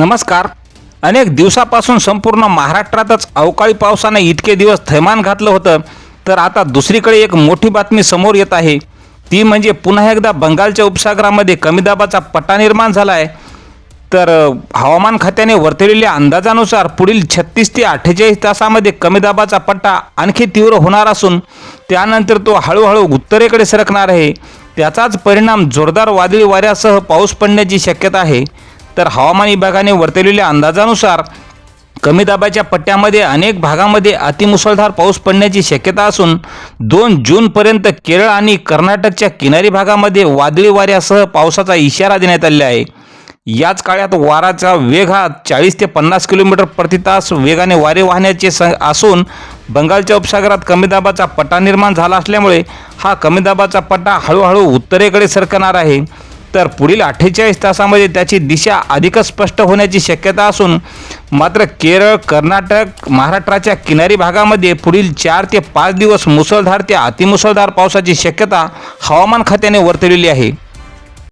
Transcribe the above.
नमस्कार. अनेक दिवसापासून संपूर्ण महाराष्ट्रातच अवकाळी पावसाने इतके दिवस थैमान घातलं होतं तर आता दुसरीकडे एक मोठी बातमी समोर येत आहे. ती म्हणजे पुन्हा एकदा बंगालच्या उपसागरामध्ये कमी दाबाचा पट्टा निर्माण झाला आहे तर हवामान खात्याने वर्तवलेल्या अंदाजानुसार पुढील छत्तीस ते अठ्ठेचाळीस तासामध्ये कमी दाबाचा पट्टा आणखी तीव्र होणार असून त्यानंतर तो हळूहळू उत्तरेकडे सरकणार आहे. त्याचाच परिणाम जोरदार वादळी वाऱ्यासह पाऊस पडण्याची शक्यता आहे. तर हवामान विभागाने वर्तवलेल्या अंदाजानुसार कमी दाबाच्या पट्ट्यामध्ये अनेक भागामध्ये अतिमुसळधार पाऊस पडण्याची शक्यता असून दोन जूनपर्यंत केरळ आणि कर्नाटकच्या किनारी भागामध्ये वादळी वाऱ्यासह पावसाचा इशारा देण्यात आलेला आहे. याच काळात वाराचा वेग हा चाळीस ते पन्नास किलोमीटर प्रति तास वेगाने वारे वाहण्याचे स असून बंगालच्या उपसागरात कमी दाबाचा पट्टा निर्माण झाला असल्यामुळे हा कमी दाबाचा पट्टा हळूहळू उत्तरेकडे सरकणार आहे. तर पुढील अठ्ठेचाळीस तासामध्ये त्याची दिशा अधिकच स्पष्ट होण्याची शक्यता असून मात्र केरळ कर्नाटक महाराष्ट्राच्या किनारी भागामध्ये पुढील चार ते पाच दिवस मुसळधार ते अतिमुसळधार पावसाची शक्यता हवामान खात्याने वर्तवलेली आहे.